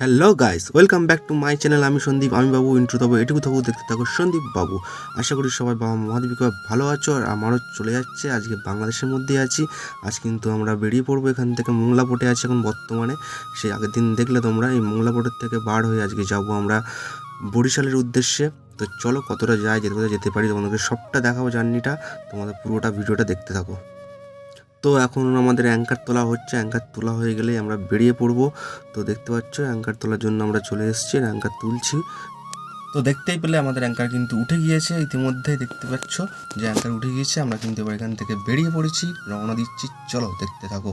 Hello guys welcome back to my channel আমি সন্দীপ, আমি বাবু intro দেবো, এটুকু থাকব দেখতে থাকো সন্দীপ বাবু। আশা করি সবাই বাবা মহাদেবিকা ভালো আছো আর আমারও চলে যাচ্ছে। আজকে বাংলাদেশের মধ্যে আছি। আজ কিন্তু আমরা বেরিয়ে পড়ব এখান থেকে মোংলা পোটে আছি এখন বর্তমানে। সেই আগের দিন দেখলে তোমরা এই মোংলা পোটের থেকে বার হয়ে আজকে যাব আমরা বরিশালের উদ্দেশ্যে। তো চলো কতটা যায়, যেতে যেতে পারি, তোমাদেরকে সবটা দেখাবো জার্নিটা। তোমাদের পুরোটা ভিডিওটা দেখতে থাকো। তো এখন আমাদের অ্যাঙ্কার তোলা হচ্ছে। অ্যাঙ্কার তোলা হয়ে গেলেই আমরা বেরিয়ে পড়ব। তো দেখতে পাচ্ছ অ্যাঙ্কার তোলার জন্য আমরা চলে এসেছি অ্যাঙ্কার তুলছি। তো দেখতেই পেলে আমাদের অ্যাঙ্কার কিন্তু উঠে গিয়েছে। ইতিমধ্যে দেখতে পাচ্ছ যে অ্যাঙ্কার উঠে গিয়েছে। আমরা কিন্তু এবার এখান থেকে বেরিয়ে পড়েছি। রওনা দিচ্ছি। চলো দেখতে থাকো।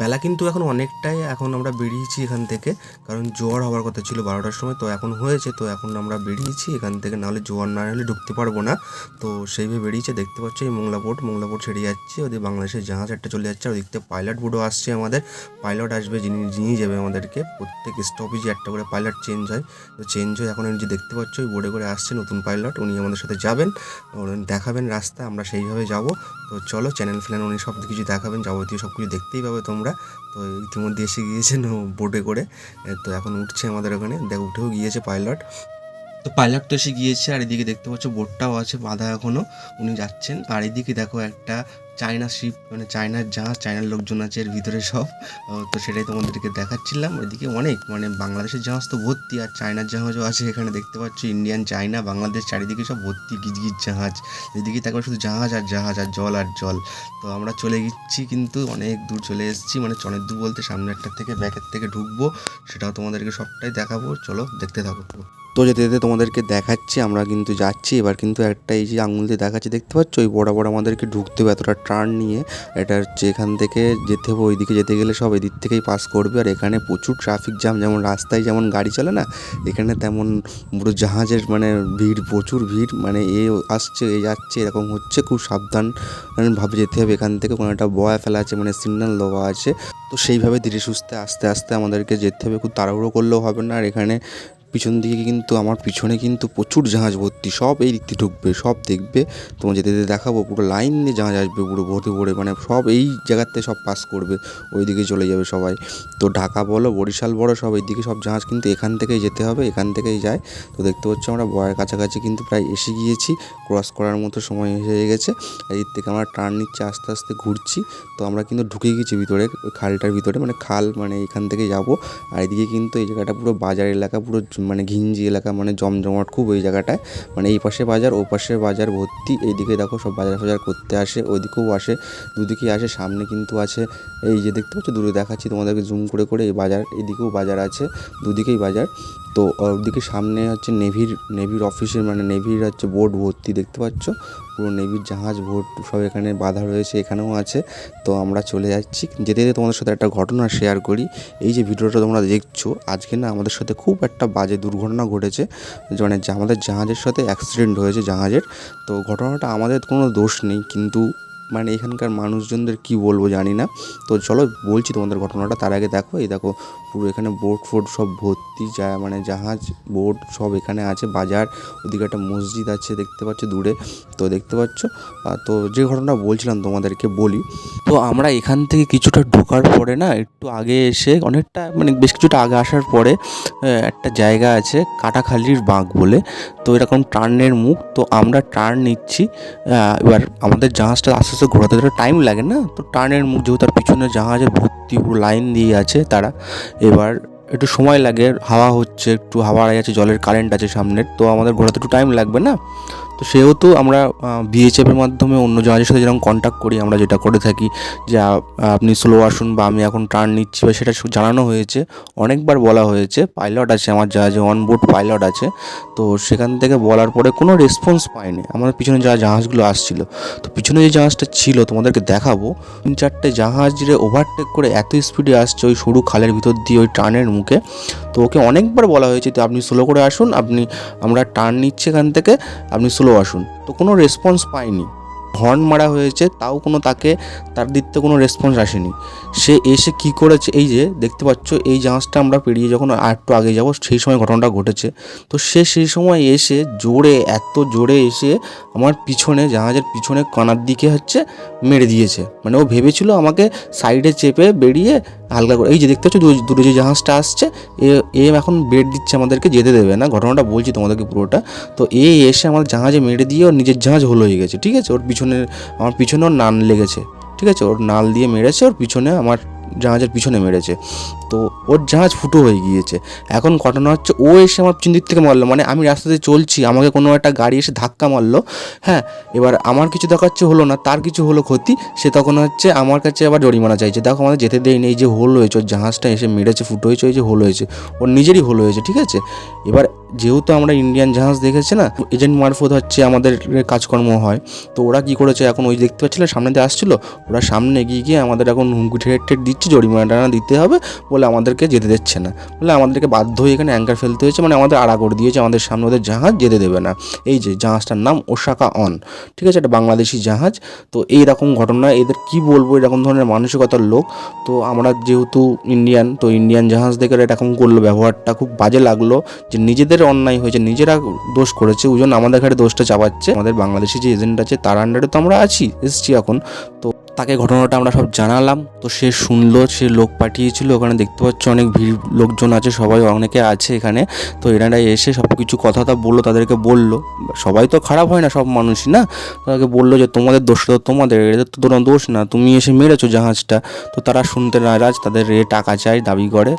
বেলা কিন্তু এখন অনেকটাই এখন আমরা বেরিয়েছি এখান থেকে। কারণ জোয়ার হওয়ার কথা ছিল বারোটার সময়, তো এখন হয়েছে, তো এখন আমরা বেরিয়েছি এখান থেকে। নাহলে জোয়ার না হলে ঢুকতে পারব না। তো সেইভাবে বেরিয়েছে, দেখতে পাচ্ছ এই মোংলা পোর্ট মোংলা পোর্ট ছেড়ে যাচ্ছে, ওদের বাংলাদেশের জাহাজ একটা চলে যাচ্ছে, আর থেকে পাইলট বোর্ডও আসছে আমাদের। পাইলট আসবে, যিনি নিয়ে যাবে আমাদেরকে। প্রত্যেক স্টপেজে একটা করে পাইলট চেঞ্জ হয়। তো চেঞ্জ হয়ে এখন যে দেখতে পাচ্ছ, ওই বোর্ডে করে আসছে নতুন পাইলট, উনি আমাদের সাথে যাবেন। দেখাবেন রাস্তা, আমরা সেইভাবে যাব। তো চলো চ্যানেল ফ্যানেল উনি সব কিছু দেখাবেন, যাবতীয় সব কিছু দেখতেই পাবে তোমরা। তো ইতিমধ্যে এসে গিয়েছেন বোটে করে। তো এখন উঠছে আমাদের ওখানে। দেখ, উঠেও গিয়েছে পাইলট তো পাইলট তো এসে গিয়েছে, আর এদিকে দেখতে পাচ্ছ বোটটাও আছে বাঁধা এখনও উনি যাচ্ছেন। আর এদিকে দেখো একটা চায়না শিপ মানে চায়নার জাহাজ, চায়নার লোকজন আছে এর ভিতরে সব। তো সেটাই তোমাদেরকে দেখাচ্ছিলাম। এদিকে অনেক মানে বাংলাদেশের জাহাজ তো ভর্তি, আর চায়নার জাহাজও আছে এখানে, দেখতে পাচ্ছ। ইন্ডিয়ান চায়না বাংলাদেশ চারিদিকে সব ভর্তি গিজ গিজ জাহাজ। এদিকে দেখো শুধু জাহাজ আর জাহাজ, আর জল আর জল। তো আমরা চলে গেছি কিন্তু অনেক দূর চলে এসেছি মানে অনেক দূর বলতে সামনে একটা থেকে ব্যাকের থেকে ঢুকবো, সেটাও তোমাদেরকে সবটাই দেখাবো। চলো দেখতে থাকো। তো যেতে যেতে তোমাদেরকে দেখাচ্ছি, আমরা কিন্তু যাচ্ছি। এবার কিন্তু একটা এই যে আঙুল দিয়ে দেখাচ্ছি, দেখতে পাচ্ছ? ওই বরাবর আমাদেরকে ঢুকতে হবে এতটা টার্ন নিয়ে। এটা হচ্ছে এখান থেকে যেতে হবে, ওইদিকে যেতে গেলে সব এদিক থেকেই পাস করবে। আর এখানে প্রচুর ট্রাফিক জ্যাম যেমন রাস্তায় যেমন গাড়ি চলে না, এখানে তেমন পুরো জাহাজের মানে ভিড়, প্রচুর ভিড়। মানে এ আসছে, এ যাচ্ছে, এরকম হচ্ছে। খুব সাবধান ভাবে যেতে হবে। এখান থেকে কোনো একটা বয়া ফেলা আছে মানে সিগন্যাল দেওয়া আছে। তো সেইভাবে ধীরে সুস্থে আস্তে আস্তে আমাদেরকে যেতে হবে। খুব তাড়াহুড়ো করলেও হবে না। আর এখানে পিছন দিকে কিন্তু, আমার পিছনে কিন্তু প্রচুর জাহাজ ভর্তি, সব এই দিক দিয়ে ঢুকবে, সব দেখবে। তোমার যেতে যেতে দেখাবো, পুরো লাইন দিয়ে জাহাজ আসবে, পুরো ভরে ভরে মানে সব এই জায়গাতে সব পাস করবে ওই দিকে চলে যাবে সবাই। তো ঢাকা বলো, বরিশাল বড় সব এই দিকে সব জাহাজ কিন্তু এখান থেকেই যেতে হবে, এখান থেকেই যায়। তো দেখতে পাচ্ছ আমরা বয়ের কাছাকাছি কিন্তু প্রায় এসে গিয়েছি ক্রস করার মতো সময় হয়ে গেছে। এদিক থেকে আমরা টার্ন নিচ্ছি, আস্তে আস্তে ঘুরছি। তো আমরা কিন্তু ঢুকে গেছি ভিতরে খালটার ভিতরে মানে খাল মানে এখান থেকে যাব। আর এদিকে কিন্তু এই জায়গাটা পুরো বাজার এলাকা, পুরো মানে ঘিঞ্জি এলাকা মানে জমজমাট খুব ওই জায়গাটায়। মানে এই পাশে বাজার, ও পাশে বাজার, ভর্তি। এইদিকে দেখো সব বাজার ফাজার করতে আসে, ওইদিকেও আসে, দুদিকেই আসে, সামনে কিন্তু আছে। এই যে দেখতে পাচ্ছ, দূরে দেখাচ্ছি তোমাদেরকে জুম করে করে এই বাজার, এদিকেও বাজার আছে, দুদিকেই বাজার। তো ওদিকে সামনে হচ্ছে নেভির নেভির অফিসের মানে নেভির হচ্ছে বোর্ড ভর্তি দেখতে পাচ্ছ? পুরো নেভির জাহাজ বোট সব এখানে বাঁধা রয়েছে, এখানেও আছে। তো আমরা চলে যাচ্ছি। যেতে যেতে তোমাদের সাথে একটা ঘটনা শেয়ার করি। এই যে ভিডিওটা তোমরা দেখছ, আজকে না আমাদের সাথে খুব একটা বাজে দুর্ঘটনা ঘটেছে। মানে আমাদের জাহাজের সাথে অ্যাক্সিডেন্ট হয়েছে জাহাজের। তো ঘটনাটা আমাদের কোনো দোষ নেই, কিন্তু মানে এখানকার মানুষজনদের কি বলব জানি না। তো চলো বলছি তোমাদের ঘটনাটা, তার আগে দেখো, এই দেখো পুরো এখানে বোট ফোট সব ভর্তি, যা মানে জাহাজ, বোট সব এখানে আছে, বাজার, ওদিকে একটা মসজিদ আছে দেখতে পাচ্ছ দূরে, তো দেখতে পাচ্ছ। তো যে ঘটনা বলছিলাম তোমাদেরকে বলি, তো আমরা এখান থেকে কিছুটা ঢোকার পরে না, একটু আগে এসে অনেকটা মানে বেশ কিছুটা আগে আসার পরে একটা জায়গা আছে কাটাখালির বাঁক বলে, তো এরকম টার্নের মুখ, তো আমরা টার্ন নিচ্ছি এবার আমাদের জাহাজটা আস্তে আস্তে ঘোরাতে তো টাইম লাগে না, তো টার্নের মুখ যেহেতু তার পিছনে জাহাজের ভর্তি পুরো লাইন দিয়ে আছে তারা, এবার একটু সময় লাগে, হাওয়া হচ্ছে, একটু হাওয়া আছে জলের কারেন্ট আছে সামনের, তো আমাদের ঘোরাতে একটু টাইম লাগবে না? তো সেহেতু আমরা বিএচএফের মাধ্যমে অন্য জাহাজের সাথে যেরকম কন্ট্যাক্ট করি, আমরা যেটা করে থাকি যে আপনি স্লো আসুন বা আমি এখন টার্ন নিচ্ছি বা সেটা জানানো হয়েছে, অনেকবার বলা হয়েছে পাইলট আছে আমার জাহাজে অনবোর্ড পাইলট আছে, তো সেখান থেকে বলার পরে কোনো রেসপন্স পাইনি, আমাদের পিছনে যা জাহাজগুলো আসছিল, তো পিছনে যে জাহাজটা ছিল তোমাদেরকে দেখাবো, তিন চারটে জাহাজ যে ওভারটেক করে এত স্পিডে আসছে ওই সরু খালের ভিতর দিয়ে ওই টার্নের মুখে, তো ওকে অনেকবার বলা হয়েছে তো আপনি স্লো করে আসুন, আপনি, আমরা টার্ন নিচ্ছি এখান থেকে, আপনি স্লো আসুন। তো কোনো রেসপন্স পাইনি। হর্ন মারা হয়েছে, তাও কোনো তাকে, তার দিক থেকে কোনো রেসপন্স আসেনি। সে এসে কি করেছে, এই যে দেখতে পাচ্ছ, এই জাহাজটা আমরা পেরিয়ে যখন আর একটু আগে যাব, সেই সময় ঘটনাটা ঘটেছে। তো সে সেই সময় এসে জোরে, এত জোরে এসে আমার পিছনে, জাহাজের পিছনে কানার দিকে হচ্ছে মেরে দিয়েছে। মানে ও ভেবেছিল আমাকে সাইডে চেপে বেরিয়ে হালকা করে, এই যে দেখতে পাচ্ছ, দূরে যে জাহাজটা আসছে, এ এখন বেড দিচ্ছে আমাদেরকে, যেতে দেবে না। ঘটনাটা বলছি তোমাদেরকে পুরোটা। তো এ এসে আমার জাহাজে মেরে দিয়ে ওর নিজের জাহাজ হলো হয়ে গেছে, ঠিক আছে? ওর পিছনে আমার পিছনে ওর নান লেগেছে ঠিক আছে? ওর নাল দিয়ে মেরেছে ওর পিছনে আমার জাহাজের পিছনে মেরেছে। তো ওর জাহাজ ফুটো হয়ে গিয়েছে। এখন ঘটনা হচ্ছে ও এসে আমার পিছন দিক থেকে মারলো। মানে আমি রাস্তাতে চলছি, আমাকে কোনো একটা গাড়ি এসে ধাক্কা মারলো। হ্যাঁ এবার আমার কিছু দেখাচ্ছে হলো না, তার কিছু হলো ক্ষতি, সে তখন হচ্ছে আমার কাছে আবার জরিমানা চাইছে। দেখো, আমাদের যেতে দেয়নি এই যে হোল হয়েছে, ওর জাহাজটা এসে মেরেছে, ফুটো হয়েছে ওই যে হোল হয়েছে, ওর নিজেরই হোল হয়েছে, ঠিক আছে? এবার যেহেতু আমরা ইন্ডিয়ান জাহাজ দেখেছি না, এজেন্ট মারফত হচ্ছে আমাদের কাজকর্ম হয়। তো ওরা কি করেছে, এখন ওই দেখতে পাচ্ছিলে, সামনে দিয়ে আসছিল, ওরা সামনে এগিয়ে গিয়ে আমাদের এখন হুমকি ঠেট ঠেট দিচ্ছে। জরিমানা দিতে হবে বলে আমাদেরকে যেতে দিচ্ছে না। বলে আমাদেরকে বাধ্য হয়ে এখানে অ্যাঙ্কার ফেলতে হয়েছে মানে আমাদের আড়া করে দিয়েছে, আমাদের সামনে ওদের জাহাজ যেতে দেবে না। এই যে জাহাজটার নাম ওসাকা অন, ঠিক আছে? এটা বাংলাদেশি জাহাজ। তো এই রকম ঘটনা, এদের কি বলব? এরকম ধরনের মানসিকতার লোক। তো আমরা যেহেতু ইন্ডিয়ান, তো ইন্ডিয়ান জাহাজ দেখে এরকম করল? ব্যবহারটা খুব বাজে লাগল যে নিজেদের অন্যায় হয়েছে, নিজেরা দোষ করেছে। ওই জন্য আমাদের ঘাড়ে দোষটা চাপাচ্ছে। আমাদের বাংলাদেশি যে এজেন্ট আছে, তার আন্ডারে তো আমরা আছি, এসছি এখন। তো তাকে ঘটনাটা আমরা সব জানালাম। তো সে শুনলো, সে লোক পাঠিয়েছিল, ওখানে দেখতে পাচ্ছ অনেক ভিড়, লোকজন আছে, সবাই অনেকে আছে এখানে। তো এনারা এসে সব কিছু কথা তা বলল, তাদেরকে বলল। সবাই তো খারাপ হয় না, সব মানুষই না? তাদেরকে বলল যে, তোমাদের দোষটা তো তোমাদের এটা তো তোমার দোষ না। তুমি এসে মেরেছো জাহাজটা। তো তারা শুনতে নারাজ, তাদের রে টাকা চায় দাবি করে।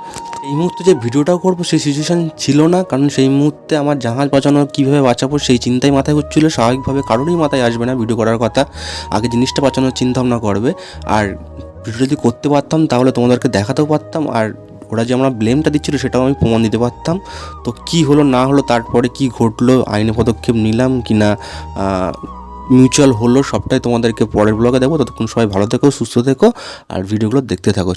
এই মুহূর্তে যে ভিডিওটাও করব সেই সিচুয়েশান ছিল না, কারণ সেই মুহূর্তে আমার জাহাজ বাঁচানো, কীভাবে বাঁচাবো সেই চিন্তাই মাথায় হচ্ছিল। স্বাভাবিকভাবে কারোরই মাথায় আসবে না ভিডিও করার কথা। আগে জিনিসটা বাঁচানোর চিন্তা ভাবনা করবে। আর ভিডিও যদি করতে পারতাম, তাহলে তোমাদেরকে দেখাতেও পারতাম। আর ওরা যে আমরা ব্লেমটা দিচ্ছিল, সেটাও আমি প্রমাণ দিতে পারতাম। তো কি হলো, না হলো, তারপরে কি ঘটলো, আইনি পদক্ষেপ নিলাম কি না মিউচুয়াল হলো, সবটাই তোমাদেরকে পরের ব্লগে দেবো। ততক্ষণ সবাই ভালো থেকো, সুস্থ থেকো, আর ভিডিওগুলো দেখতে থাকো।